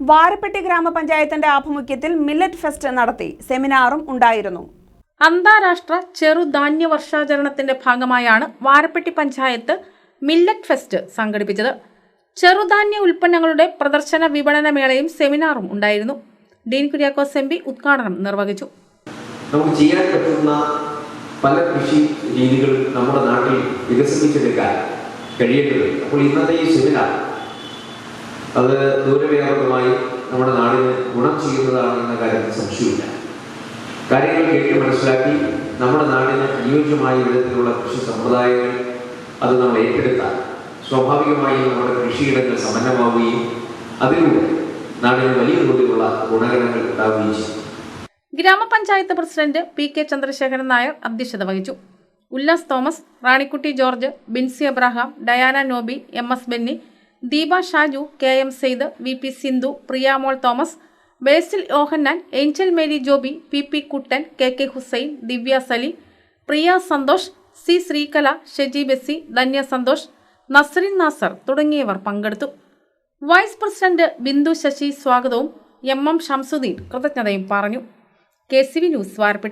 വാരപ്പെട്ടി ഗ്രാമപഞ്ചായത്തിന്റെ ആഭിമുഖ്യത്തിൽ millet fest നടത്തി സെമിനാറും ഉണ്ടായിരുന്നു. അന്താരാഷ്ട്ര ചെറുധാന്യ വർഷാചരണത്തിന്റെ ഭാഗമായാണ് വാരപ്പെട്ടി പഞ്ചായത്ത് മില്ലറ്റ് ഫെസ്റ്റ് സംഘടിപ്പിച്ചത്. ചെറുധാന്യ ഉൽപ്പന്നങ്ങളുടെ പ്രദർശന വിപണന മേളയും സെമിനാറും ഉണ്ടായിരുന്നു. ഡീൻ കുര്യാക്കോസ് എം പി ഉദ്ഘാടനം നിർവഹിച്ചു. നമുക്ക് ചെയ്യാൻ പറ്റുന്ന പല കൃഷി രീതികൾ നമ്മുടെ നാട്ടിൽ വികസിപ്പിച്ചെടുക്കാൻ കഴിയേണ്ടത് അപ്പോൾ ഇന്നത്തെ ഈ സെമിനാർ അത് ഗുണം എന്ന കാര്യത്തിൽ സംശയമില്ല. കാര്യങ്ങൾ കേട്ട് മനസ്സിലാക്കി നമ്മുടെ നാടിന് അനുയോജ്യമായ വിധത്തിലുള്ള കൃഷി സമ്പ്രദായങ്ങൾ അത് നമ്മൾ ഏറ്റെടുത്താൽ സ്വാഭാവികമായും നമ്മുടെ കൃഷിയിടങ്ങൾ സമ്പന്നമാവുകയും അതിലൂടെ നാടിന് വലിയ തോതിലുള്ള ഗുണഗണങ്ങൾ ഉണ്ടാവുകയും ചെയ്യും. ഗ്രാമപഞ്ചായത്ത് president P K Chandrasekharan Nair അധ്യക്ഷത വഹിച്ചു. Ullas Thomas Ranikutty George Binsy Abraham Diana Noby M S Benny Deepa Shaju K M Sayed V P Sindhu Priyamol Thomas Basil Yohannan Angel Mary Joby P P Kuttan K K Hussain Divya Sali Priya Santhosh C Sreekala Sheji Bessy Dhanya Santhosh Nasrin Nasar തുടങ്ങിയവർ പങ്കെടുത്തു. Vice president Bindu Sasi സ്വാഗതവും M M Shamsuddin കൃതജ്ഞതയും പറഞ്ഞു. K C V news Varappetty